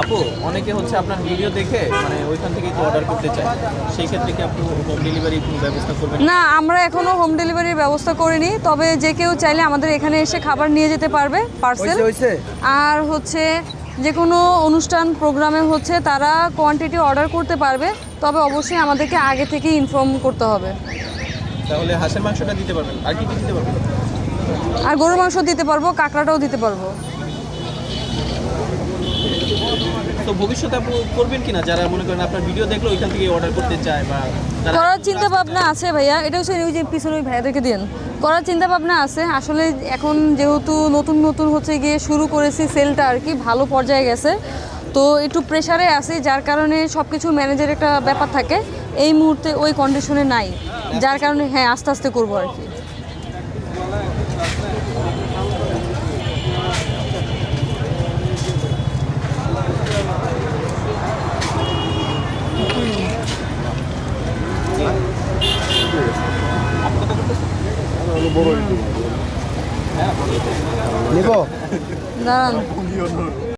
আপু অনেকে হচ্ছে আপনার ভিডিও দেখে মানে ওইখান থেকে তো অর্ডার করতে চায়। সেই ক্ষেত্রে কি আপনি হোম ডেলিভারি কোনো ব্যবস্থা করবেন? না আমরা এখনও হোম ডেলিভারির ব্যবস্থা করিনি তবে যে কেউ চাইলে আমাদের এখানে এসে খাবার নিয়ে যেতে পারবে পার্সেল আর হচ্ছে যে কোনো অনুষ্ঠান প্রোগ্রামে হচ্ছে তারা কোয়ান্টিটি অর্ডার করতে পারবে তবে অবশ্যই আমাদেরকে আগে থেকে ইনফর্ম করতে হবে। তাহলে হাঁসের মাংসটা দিতে পারবেন? আর কি কি দিতে পারবেন? আর গরুর মাংস দিতে পারব কাঁকড়াটাও দিতে পারব। তো ভবিষ্যতে করবেন কিনা? যারা মনে করেন আপনার ভিডিও দেখলে, ওইখান থেকে অর্ডার করতে চায় বা করার চিন্তা ভাবনা আছে ভাইয়া। এটা হচ্ছে ওই যে পিছনে ওই ভাইয়াদেরকে দিন করার চিন্তা ভাবনা আছে। আসলে এখন যেহেতু নতুন নতুন হচ্ছে গিয়ে শুরু করেছি সেলটা আর কি, ভালো পর্যায়ে গেছে। তো একটু প্রেশারে আছি, যার কারণে সব কিছু ম্যানেজের একটা ব্যাপার থাকে। এই মুহূর্তে ওই কন্ডিশনে নাই। যার কারণে হ্যাঁ আস্তে আস্তে করব আর কি। 모르겠고. 음. 난.